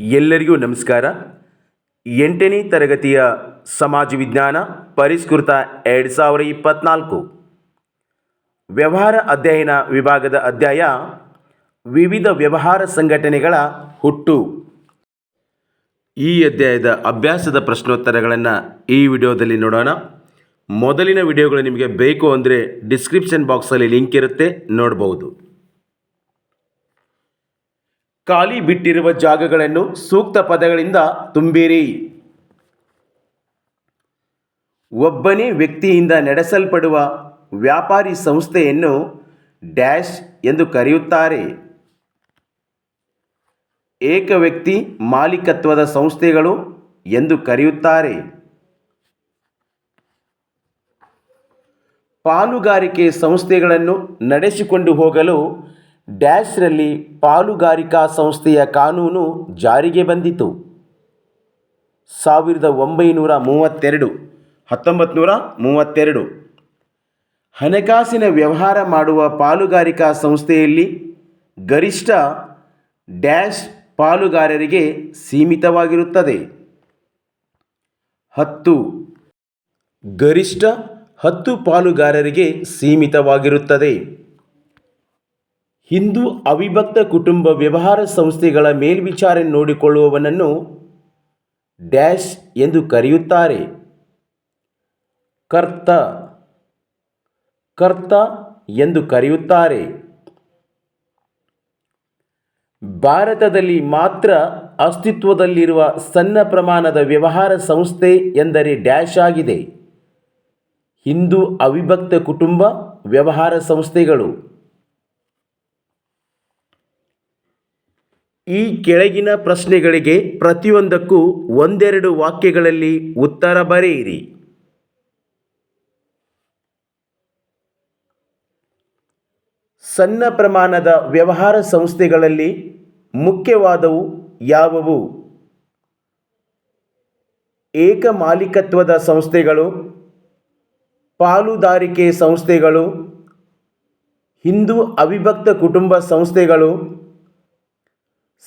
ಎಲ್ಲರಿಗೂ ನಮಸ್ಕಾರ. ಎಂಟನೇ ತರಗತಿಯ ಸಮಾಜ ವಿಜ್ಞಾನ ಪರಿಷ್ಕೃತ ಎರಡು ಸಾವಿರ ಇಪ್ಪತ್ನಾಲ್ಕು. ವ್ಯವಹಾರ ಅಧ್ಯಯನ ವಿಭಾಗದ ಅಧ್ಯಾಯ, ವಿವಿಧ ವ್ಯವಹಾರ ಸಂಘಟನೆಗಳ ಹುಟ್ಟು. ಈ ಅಧ್ಯಾಯದ ಅಭ್ಯಾಸದ ಪ್ರಶ್ನೋತ್ತರಗಳನ್ನು ಈ ವಿಡಿಯೋದಲ್ಲಿ ನೋಡೋಣ. ಮೊದಲಿನ ವಿಡಿಯೋಗಳು ನಿಮಗೆ ಬೇಕು ಅಂದರೆ ಡಿಸ್ಕ್ರಿಪ್ಷನ್ ಬಾಕ್ಸಲ್ಲಿ ಲಿಂಕ್ ಇರುತ್ತೆ ನೋಡಬಹುದು ಖಾಲಿ ಬಿಟ್ಟಿರುವ ಜಾಗಗಳನ್ನು ಸೂಕ್ತ ಪದಗಳಿಂದ ತುಂಬಿರಿ. ಒಬ್ಬನೇ ವ್ಯಕ್ತಿಯಿಂದ ನಡೆಸಲ್ಪಡುವ ವ್ಯಾಪಾರಿ ಸಂಸ್ಥೆಯನ್ನು ಡ್ಯಾಶ್ ಎಂದು ಕರೆಯುತ್ತಾರೆ. ಏಕ ವ್ಯಕ್ತಿ ಮಾಲೀಕತ್ವದ ಸಂಸ್ಥೆಗಳು ಎಂದು ಕರೆಯುತ್ತಾರೆ. ಪಾಲುಗಾರಿಕೆ ಸಂಸ್ಥೆಗಳನ್ನು ನಡೆಸಿಕೊಂಡು ಹೋಗಲು ಡ್ಯಾಶ್ರಲ್ಲಿ ಪಾಲುಗಾರಿಕಾ ಸಂಸ್ಥೆಯ ಕಾನೂನು ಜಾರಿಗೆ ಬಂದಿತು. ಸಾವಿರದ ಒಂಬೈನೂರ ಮೂವತ್ತೆರಡು ಹತ್ತೊಂಬತ್ತು ನೂರ ಮೂವತ್ತೆರಡು. ಹಣಕಾಸಿನ ವ್ಯವಹಾರ ಮಾಡುವ ಪಾಲುಗಾರಿಕಾ ಸಂಸ್ಥೆಯಲ್ಲಿ ಗರಿಷ್ಠ ಡ್ಯಾಶ್ ಪಾಲುಗಾರರಿಗೆ ಸೀಮಿತವಾಗಿರುತ್ತದೆ. ಹತ್ತು. ಗರಿಷ್ಠ ಹತ್ತು ಪಾಲುಗಾರರಿಗೆ ಸೀಮಿತವಾಗಿರುತ್ತದೆ. ಹಿಂದೂ ಅವಿಭಕ್ತ ಕುಟುಂಬ ವ್ಯವಹಾರ ಸಂಸ್ಥೆಗಳ ಮೇಲ್ವಿಚಾರಣೆ ನೋಡಿಕೊಳ್ಳುವವನನ್ನು ಡ್ಯಾಶ್ ಎಂದು ಕರೆಯುತ್ತಾರೆ. ಕರ್ತ ಕರ್ತ ಎಂದು ಕರೆಯುತ್ತಾರೆ. ಭಾರತದಲ್ಲಿ ಮಾತ್ರ ಅಸ್ತಿತ್ವದಲ್ಲಿರುವ ಸಣ್ಣ ಪ್ರಮಾಣದ ವ್ಯವಹಾರ ಸಂಸ್ಥೆ ಎಂದರೆ ಡ್ಯಾಶ್ ಆಗಿದೆ. ಹಿಂದೂ ಅವಿಭಕ್ತ ಕುಟುಂಬ ವ್ಯವಹಾರ ಸಂಸ್ಥೆಗಳು. ಈ ಕೆಳಗಿನ ಪ್ರಶ್ನೆಗಳಿಗೆ ಪ್ರತಿಯೊಂದಕ್ಕೂ ಒಂದೆರಡು ವಾಕ್ಯಗಳಲ್ಲಿ ಉತ್ತರ ಬರೆಯಿರಿ. ಸಣ್ಣ ಪ್ರಮಾಣದ ವ್ಯವಹಾರ ಸಂಸ್ಥೆಗಳಲ್ಲಿ ಮುಖ್ಯವಾದವು ಯಾವುವು? ಏಕ ಮಾಲೀಕತ್ವದ ಸಂಸ್ಥೆಗಳು, ಪಾಲುದಾರಿಕೆ ಸಂಸ್ಥೆಗಳು, ಹಿಂದೂ ಅವಿಭಕ್ತ ಕುಟುಂಬ ಸಂಸ್ಥೆಗಳು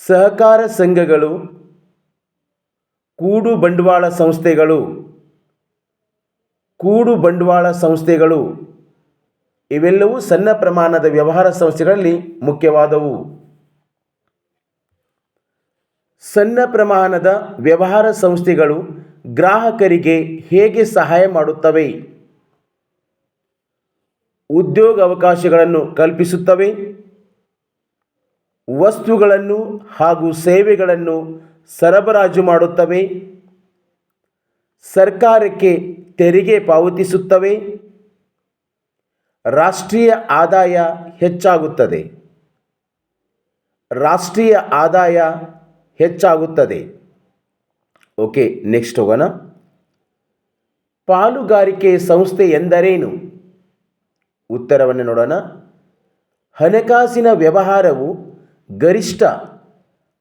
ಸಹಕಾರ ಸಂಘಗಳು, ಕೂಡು ಬಂಡವಾಳ ಸಂಸ್ಥೆಗಳು, ಕೂಡು ಬಂಡವಾಳ ಸಂಸ್ಥೆಗಳು ಇವೆಲ್ಲವೂ ಸಣ್ಣ ಪ್ರಮಾಣದ ವ್ಯವಹಾರ ಸಂಸ್ಥೆಗಳಲ್ಲಿ ಮುಖ್ಯವಾದವು. ಸಣ್ಣ ಪ್ರಮಾಣದ ವ್ಯವಹಾರ ಸಂಸ್ಥೆಗಳು ಗ್ರಾಹಕರಿಗೆ ಹೇಗೆ ಸಹಾಯ ಮಾಡುತ್ತವೆ? ಉದ್ಯೋಗ ಅವಕಾಶಗಳನ್ನು ಕಲ್ಪಿಸುತ್ತವೆ. ವಸ್ತುಗಳನ್ನು ಹಾಗೂ ಸೇವೆಗಳನ್ನು ಸರಬರಾಜು ಮಾಡುತ್ತವೆ. ಸರ್ಕಾರಕ್ಕೆ ತೆರಿಗೆ ಪಾವತಿಸುತ್ತವೆ. ರಾಷ್ಟ್ರೀಯ ಆದಾಯ ಹೆಚ್ಚಾಗುತ್ತದೆ. ರಾಷ್ಟ್ರೀಯ ಆದಾಯ ಹೆಚ್ಚಾಗುತ್ತದೆ. ಓಕೆ, ನೆಕ್ಸ್ಟ್ ಹೋಗೋಣ. ಪಾಲುಗಾರಿಕೆ ಸಂಸ್ಥೆ ಎಂದರೇನು? ಉತ್ತರವನ್ನು ನೋಡೋಣ. ಹಣಕಾಸಿನ ವ್ಯವಹಾರವು ಗರಿಷ್ಠ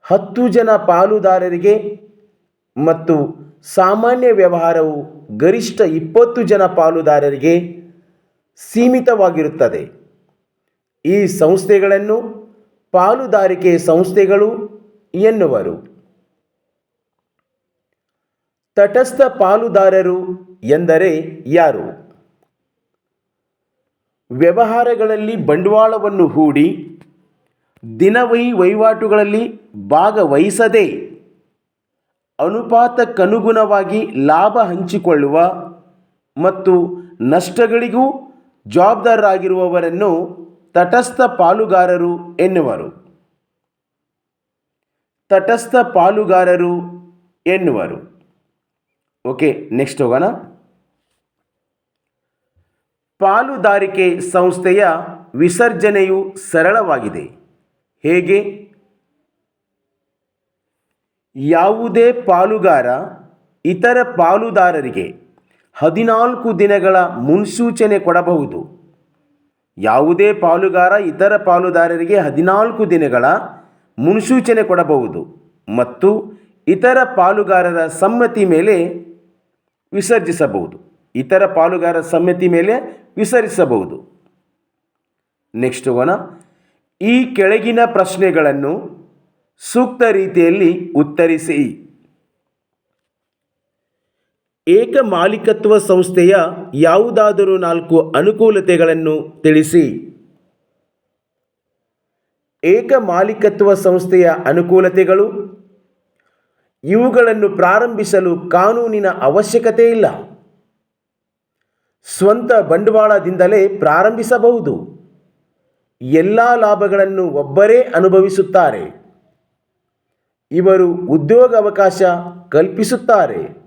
ಹತ್ತು ಜನ ಪಾಲುದಾರರಿಗೆ ಮತ್ತು ಸಾಮಾನ್ಯ ವ್ಯವಹಾರವು ಗರಿಷ್ಠ ಇಪ್ಪತ್ತು ಜನ ಪಾಲುದಾರರಿಗೆ ಸೀಮಿತವಾಗಿರುತ್ತದೆ. ಈ ಸಂಸ್ಥೆಗಳನ್ನು ಪಾಲುದಾರಿಕೆ ಸಂಸ್ಥೆಗಳು ಎನ್ನುವರು. ತಟಸ್ಥ ಪಾಲುದಾರರು ಎಂದರೆ ಯಾರು? ವ್ಯವಹಾರಗಳಲ್ಲಿ ಬಂಡವಾಳವನ್ನು ಹೂಡಿ ದಿನವಹಿ ವಹಿವಾಟುಗಳಲ್ಲಿ ಭಾಗವಹಿಸದೆ ಅನುಪಾತಕ್ಕನುಗುಣವಾಗಿ ಲಾಭ ಹಂಚಿಕೊಳ್ಳುವ ಮತ್ತು ನಷ್ಟಗಳಿಗೂ ಜವಾಬ್ದಾರರಾಗಿರುವವರನ್ನು ತಟಸ್ಥ ಪಾಲುಗಾರರು ಎನ್ನುವರು. ತಟಸ್ಥ ಪಾಲುಗಾರರು ಎನ್ನುವರು. ಓಕೆ ನೆಕ್ಸ್ಟ್ ಹೋಗೋಣ. ಪಾಲುದಾರಿಕೆ ಸಂಸ್ಥೆಯ ವಿಸರ್ಜನೆಯು ಸರಳವಾಗಿದೆ. ಹೇಗೆ? ಯಾವುದೇ ಪಾಲುಗಾರ ಇತರ ಪಾಲುದಾರರಿಗೆ ಹದಿನಾಲ್ಕು ದಿನಗಳ ಮುನ್ಸೂಚನೆ ಕೊಡಬಹುದು. ಯಾವುದೇ ಪಾಲುಗಾರ ಇತರ ಪಾಲುದಾರರಿಗೆ ಹದಿನಾಲ್ಕು ದಿನಗಳ ಮುನ್ಸೂಚನೆ ಕೊಡಬಹುದು ಮತ್ತು ಇತರ ಪಾಲುಗಾರರ ಸಮ್ಮತಿ ಮೇಲೆ ವಿಸರ್ಜಿಸಬಹುದು. ಇತರ ಪಾಲುಗಾರರ ಸಮ್ಮತಿ ಮೇಲೆ ವಿಸರಿಸಬಹುದು ನೆಕ್ಸ್ಟ್ ಹೋಗೋಣ ಈ ಕೆಳಗಿನ ಪ್ರಶ್ನೆಗಳನ್ನು ಸೂಕ್ತ ರೀತಿಯಲ್ಲಿ ಉತ್ತರಿಸಿ. ಏಕ ಮಾಲೀಕತ್ವ ಸಂಸ್ಥೆಯ ಯಾವುದಾದರೂ ನಾಲ್ಕು ಅನುಕೂಲತೆಗಳನ್ನು ತಿಳಿಸಿ. ಏಕ ಮಾಲೀಕತ್ವ ಸಂಸ್ಥೆಯ ಅನುಕೂಲತೆಗಳು. ಇವುಗಳನ್ನು ಪ್ರಾರಂಭಿಸಲು ಕಾನೂನಿನ ಅವಶ್ಯಕತೆ ಇಲ್ಲ ಸ್ವಂತ ಬಂಡವಾಳದಿಂದಲೇ ಪ್ರಾರಂಭಿಸಬಹುದು. ಎಲ್ಲ ಲಾಭಗಳನ್ನು ಒಬ್ಬರೇ ಅನುಭವಿಸುತ್ತಾರೆ. ಇವರು ಉದ್ಯೋಗಾವಕಾಶ ಕಲ್ಪಿಸುತ್ತಾರೆ.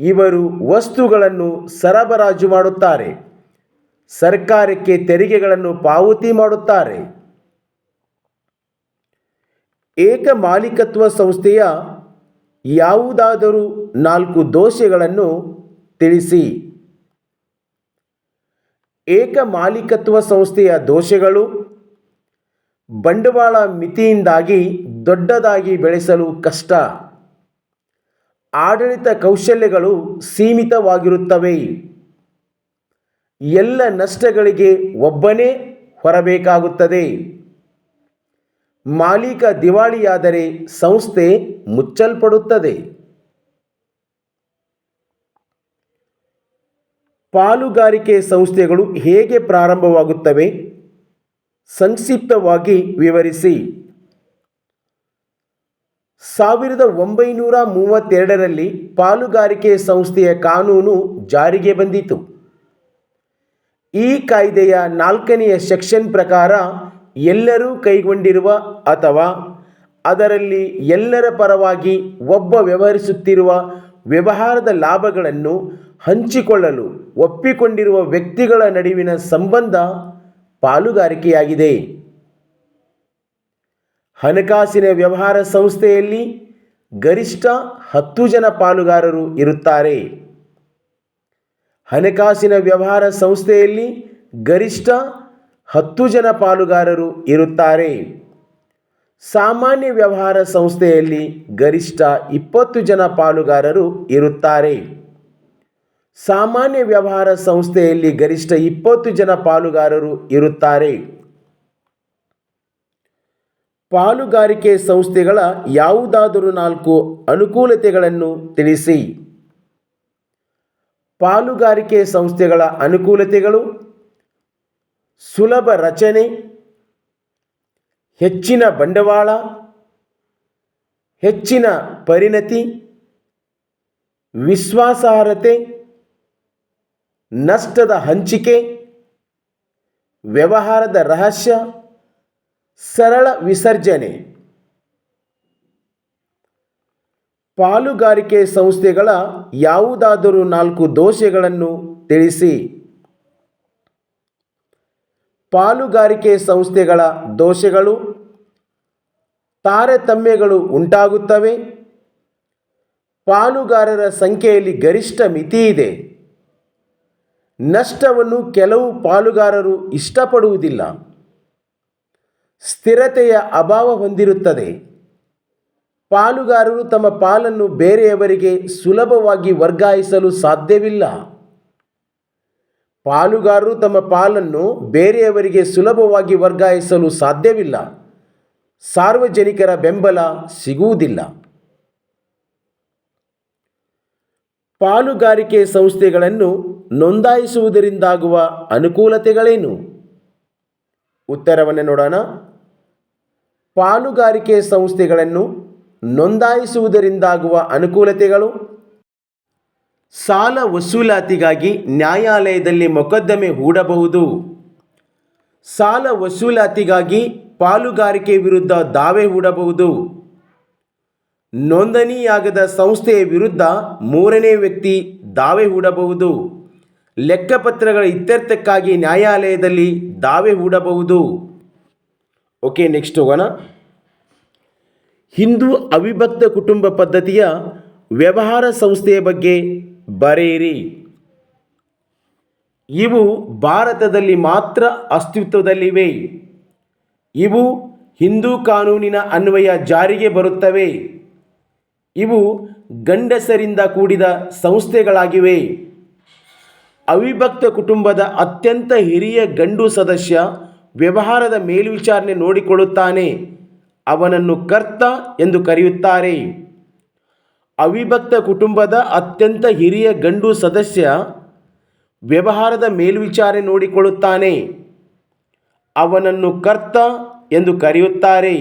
ಇವರು ವಸ್ತುಗಳನ್ನು ಸರಬರಾಜು ಮಾಡುತ್ತಾರೆ. ಸರ್ಕಾರಕ್ಕೆ ತೆರಿಗೆಗಳನ್ನು ಪಾವತಿ ಮಾಡುತ್ತಾರೆ. ಏಕ ಮಾಲೀಕತ್ವ ಸಂಸ್ಥೆಯ ಯಾವುದಾದರೂ ನಾಲ್ಕು ದೋಷಗಳನ್ನು ತಿಳಿಸಿ. ಏಕ ಮಾಲೀಕತ್ವ ಸಂಸ್ಥೆಯ ದೋಷಗಳು ಬಂಡವಾಳ ಮಿತಿಯಿಂದಾಗಿ ದೊಡ್ಡದಾಗಿ ಬೆಳೆಸಲು ಕಷ್ಟ. ಆಡಳಿತ ಕೌಶಲ್ಯಗಳು ಸೀಮಿತವಾಗಿರುತ್ತವೆ. ಎಲ್ಲ ನಷ್ಟಗಳಿಗೆ ಒಬ್ಬನೇ ಹೊರಬೇಕಾಗುತ್ತದೆ. ಮಾಲೀಕ ದಿವಾಳಿಯಾದರೆ ಸಂಸ್ಥೆ ಮುಚ್ಚಲ್ಪಡುತ್ತದೆ. ಪಾಲುಗಾರಿಕೆ ಸಂಸ್ಥೆಗಳು ಹೇಗೆ ಪ್ರಾರಂಭವಾಗುತ್ತವೆ? ಸಂಕ್ಷಿಪ್ತವಾಗಿ ವಿವರಿಸಿ. ಸಾವಿರದ ಒಂಬೈನೂರ ಮೂವತ್ತೆರಡರಲ್ಲಿ ಪಾಲುಗಾರಿಕೆ ಸಂಸ್ಥೆಯ ಕಾನೂನು ಜಾರಿಗೆ ಬಂದಿತು. ಈ ಕಾಯ್ದೆಯ ನಾಲ್ಕನೆಯ ಸೆಕ್ಷನ್ ಪ್ರಕಾರ ಎಲ್ಲರೂ ಕೈಗೊಂಡಿರುವ ಅಥವಾ ಅದರಲ್ಲಿ ಎಲ್ಲರ ಪರವಾಗಿ ಒಬ್ಬ ವ್ಯವಹರಿಸುತ್ತಿರುವ ವ್ಯವಹಾರದ ಲಾಭಗಳನ್ನು ಹಂಚಿಕೊಳ್ಳಲು ಒಪ್ಪಿಕೊಂಡಿರುವ ವ್ಯಕ್ತಿಗಳ ನಡುವಿನ ಸಂಬಂಧ ಪಾಲುಗಾರಿಕೆಯಾಗಿದೆ ಹಣಕಾಸಿನ ವ್ಯವಹಾರ ಸಂಸ್ಥೆಯಲ್ಲಿ ಗರಿಷ್ಠ ಹತ್ತು ಜನ ಪಾಲುಗಾರರು ಇರುತ್ತಾರೆ. ಹಣಕಾಸಿನ ವ್ಯವಹಾರ ಸಂಸ್ಥೆಯಲ್ಲಿ ಗರಿಷ್ಠ ಹತ್ತು ಜನ ಪಾಲುಗಾರರು ಇರುತ್ತಾರೆ. ಸಾಮಾನ್ಯ ವ್ಯವಹಾರ ಸಂಸ್ಥೆಯಲ್ಲಿ ಗರಿಷ್ಠ ಇಪ್ಪತ್ತು ಜನ ಪಾಲುಗಾರರು ಇರುತ್ತಾರೆ. ಸಾಮಾನ್ಯ ವ್ಯವಹಾರ ಸಂಸ್ಥೆಯಲ್ಲಿ ಗರಿಷ್ಠ ಇಪ್ಪತ್ತು ಜನ ಪಾಲುಗಾರರು ಇರುತ್ತಾರೆ. ಪಾಲುಗಾರಿಕೆ ಸಂಸ್ಥೆಗಳ ಯಾವುದಾದರೂ ನಾಲ್ಕು ಅನುಕೂಲತೆಗಳನ್ನು ತಿಳಿಸಿ. ಪಾಲುಗಾರಿಕೆ ಸಂಸ್ಥೆಗಳ ಅನುಕೂಲತೆಗಳು, ಸುಲಭ ರಚನೆ ಹೆಚ್ಚಿನ ಬಂಡವಾಳ, ಹೆಚ್ಚಿನ ಪರಿಣತಿ, ವಿಶ್ವಾಸಾರ್ಹತೆ, ನಷ್ಟದ ಹಂಚಿಕೆ, ವ್ಯವಹಾರದ ರಹಸ್ಯ, ಸರಳ ವಿಸರ್ಜನೆ. ಪಾಲುಗಾರಿಕೆ ಸಂಸ್ಥೆಗಳ ಯಾವುದಾದರೂ ನಾಲ್ಕು ದೋಷಗಳನ್ನು ತಿಳಿಸಿ. ಪಾಲುಗಾರಿಕೆ ಸಂಸ್ಥೆಗಳ ದೋಷಗಳು, ತಾರತಮ್ಯಗಳು ಉಂಟಾಗುತ್ತವೆ. ಪಾಲುಗಾರರ ಸಂಖ್ಯೆಯಲ್ಲಿ ಗರಿಷ್ಠ ಮಿತಿ ಇದೆ. ನಷ್ಟವನ್ನು ಕೆಲವು ಪಾಲುಗಾರರು ಇಷ್ಟಪಡುವುದಿಲ್ಲ. ಸ್ಥಿರತೆಯ ಅಭಾವ ಹೊಂದಿರುತ್ತದೆ. ಪಾಲುಗಾರರು ತಮ್ಮ ಪಾಲನ್ನು ಬೇರೆಯವರಿಗೆ ಸುಲಭವಾಗಿ ವರ್ಗಾಯಿಸಲು ಸಾಧ್ಯವಿಲ್ಲ. ಪಾಲುಗಾರರು ತಮ್ಮ ಪಾಲನ್ನು ಬೇರೆಯವರಿಗೆ ಸುಲಭವಾಗಿ ವರ್ಗಾಯಿಸಲು ಸಾಧ್ಯವಿಲ್ಲ. ಸಾರ್ವಜನಿಕರ ಬೆಂಬಲ ಸಿಗುವುದಿಲ್ಲ. ಪಾಲುಗಾರಿಕೆ ಸಂಸ್ಥೆಗಳನ್ನು ನೋಂದಾಯಿಸುವುದರಿಂದಾಗುವ ಅನುಕೂಲತೆಗಳೇನು? ಉತ್ತರವನ್ನು ನೋಡೋಣ. ಪಾಲುಗಾರಿಕೆ ಸಂಸ್ಥೆಗಳನ್ನು ನೋಂದಾಯಿಸುವುದರಿಂದಾಗುವ ಅನುಕೂಲತೆಗಳು ಸಾಲ ವಸೂಲಾತಿಗಾಗಿ ನ್ಯಾಯಾಲಯದಲ್ಲಿ ಮೊಕದ್ದಮೆ ಹೂಡಬಹುದು. ಸಾಲ ವಸೂಲಾತಿಗಾಗಿ ಪಾಲುಗಾರಿಕೆ ವಿರುದ್ಧ ದಾವೆ ಹೂಡಬಹುದು. ನೋಂದಣಿಯಾಗದ ಸಂಸ್ಥೆಯ ವಿರುದ್ಧ ಮೂರನೇ ವ್ಯಕ್ತಿ ದಾವೆ ಹೂಡಬಹುದು. ಲೆಕ್ಕಪತ್ರಗಳ ಇತ್ಯರ್ಥಕ್ಕಾಗಿ ನ್ಯಾಯಾಲಯದಲ್ಲಿ ದಾವೆ ಹೂಡಬಹುದು. ಓಕೆ, ನೆಕ್ಸ್ಟ್ ಹೋಗೋಣ. ಹಿಂದೂ ಅವಿಭಕ್ತ ಕುಟುಂಬ ಪದ್ಧತಿಯ ವ್ಯವಹಾರ ಸಂಸ್ಥೆಯ ಬಗ್ಗೆ ಬರೆಯಿರಿ. ಇವು ಭಾರತದಲ್ಲಿ ಮಾತ್ರ ಅಸ್ತಿತ್ವದಲ್ಲಿವೆ. ಇವು ಹಿಂದೂ ಕಾನೂನಿನ ಅನ್ವಯ ಜಾರಿಗೆ ಬರುತ್ತವೆ. ಇವು ಗಂಡಸರಿಂದ ಕೂಡಿದ ಸಂಸ್ಥೆಗಳಾಗಿವೆ. ಅವಿಭಕ್ತ ಕುಟುಂಬದ ಅತ್ಯಂತ ಹಿರಿಯ ಗಂಡು ಸದಸ್ಯ ವ್ಯವಹಾರದ ಮೇಲ್ವಿಚಾರಣೆ ನೋಡಿಕೊಳ್ಳುತ್ತಾನೆ. ಅವನನ್ನು ಕರ್ತ ಎಂದು ಕರೆಯುತ್ತಾರೆ. ಅವಿಭಕ್ತ ಕುಟುಂಬದ ಅತ್ಯಂತ ಹಿರಿಯ ಗಂಡು ಸದಸ್ಯ ವ್ಯವಹಾರದ ಮೇಲ್ವಿಚಾರಣೆ ನೋಡಿಕೊಳ್ಳುತ್ತಾನೆ. ಅವನನ್ನು ಕರ್ತ ಎಂದು ಕರೆಯುತ್ತಾರೆ.